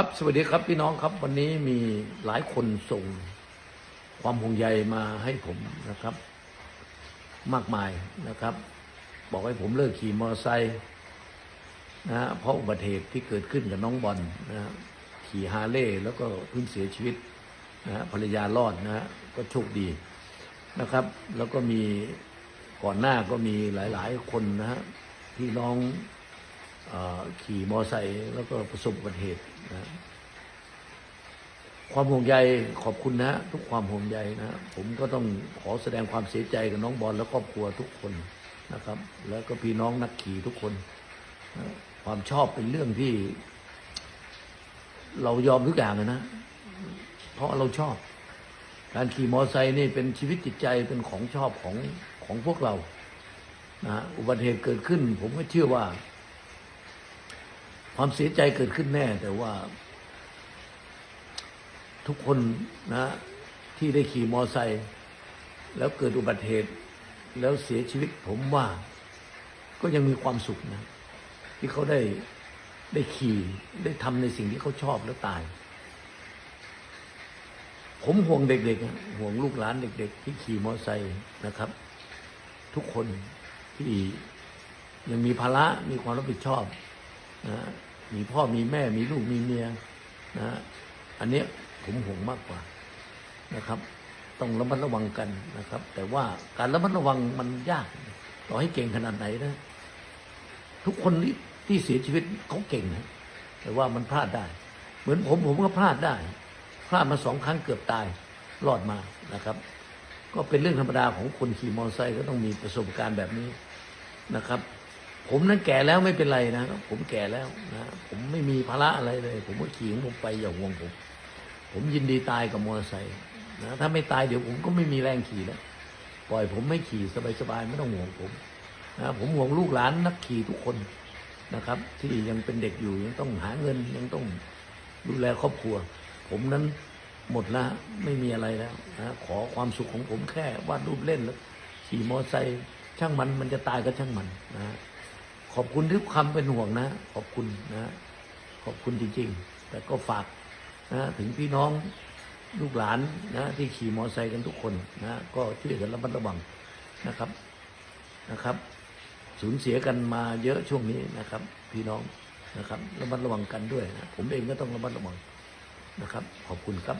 ครับสวัสดีครับพี่น้องครับ วันนี้มีหลายคนส่งความห่วงใยมาให้ผมนะครับ มากมายนะครับ บอกให้ผมเลิกขี่มอเตอร์ไซค์นะฮะเพราะอุบัติเหตุที่เกิดขึ้นกับน้องบอลนะฮะขี่ฮาร์เลย์แล้วก็เพิ่งเสียชีวิตนะฮะภรรยารอดนะฮะก็โชคดีนะครับ แล้วก็มีก่อนหน้าก็มีหลาย ๆ คนนะฮะที่น้อง ขี่มอไซค์แล้วก็ประสบอุบัติเหตุนะความห่วงใยขอบคุณนะทุกความห่วงใยนะผมก็ต้องขอแสดงความเสียใจกับน้องบอลและครอบครัวทุกคนนะครับ แล้วก็พี่น้องนักขี่ทุกคนนะความชอบเป็นเรื่องที่ เรายอมทุกอย่างนะ เพราะเราชอบ การขี่มอไซค์นี่เป็นชีวิตจิตใจเป็นของชอบของของพวกเรานะอุบัติเหตุเกิดขึ้น ผมก็เชื่อว่า ความเสียใจเกิดขึ้นแน่ แต่ว่า ทุกคนนะ ที่ได้ขี่มอไซค์แล้วเกิดอุบัติเหตุ แล้วเสียชีวิตผมว่า ก็ยังมีความสุขนะ ที่เขาได้ได้ขี่ได้ทำในสิ่งที่เขาชอบแล้วตาย ผมห่วงเด็กๆห่วงลูกหลานเด็ก ๆ ที่ขี่มอไซค์นะครับ ทุกคนที่ยังมีภาระมีความรับผิดชอบนะ มีพ่อมีแม่มีลูกมีเมียนะอันนี้ผมห่วงมากกว่านะครับ ต้องระมัดระวังกันนะครับ แต่ว่าการระมัดระวังมันยาก ต่อให้เก่งขนาดไหนนะ ทุกคนที่ที่เสียชีวิตเขาเก่งนะแต่ว่ามันพลาดได้ เหมือนผมผมก็พลาดได้ พลาดมาสองครั้งเกือบตายรอดมานะครับ ก็เป็นเรื่องธรรมดาของคนขี่มอเตอร์ไซค์ก็ต้องมีประสบการณ์แบบนี้นะครับ ผมนั้นแก่แล้วไม่เป็นไรนะผมแก่แล้วนะผมไม่มีภาระอะไรเลย ผมก็ขี่ของผมไปอย่าห่วงผม ผมยินดีตายกับมอเตอร์ไซค์นะถ้าไม่ตายเดี๋ยวผมก็ไม่มีแรงขี่แล้วปล่อยผมไม่ขี่สบายๆไม่ต้องห่วงผมนะผมห่วงลูกหลานนักขี่ทุกคนนะครับ ที่ยังเป็นเด็กอยู่ยังต้องหาเงินยังต้องดูแลครอบครัว ผมนั้นหมดละไม่มีอะไรแล้วนะขอความสุขของผมแค่วาดรูปเล่นแล้วขี่มอเตอร์ไซค์ช่างมันมันจะตายก็ช่างมันนะ ขอบคุณทุกคำเป็นห่วงนะ ขอบคุณนะ ขอบคุณจริงๆ แต่ก็ฝากนะถึงพี่น้องลูกหลานนะ ที่ขี่มอเตอร์ไซค์กันทุกคนนะก็ช่วยกันระมัดระวังนะครับนะครับ สูญเสียกันมาเยอะช่วงนี้นะครับ พี่น้องนะครับ ระมัดระวังกันด้วยนะผมเองก็ต้องระมัดระวังนะครับ ขอบคุณครับ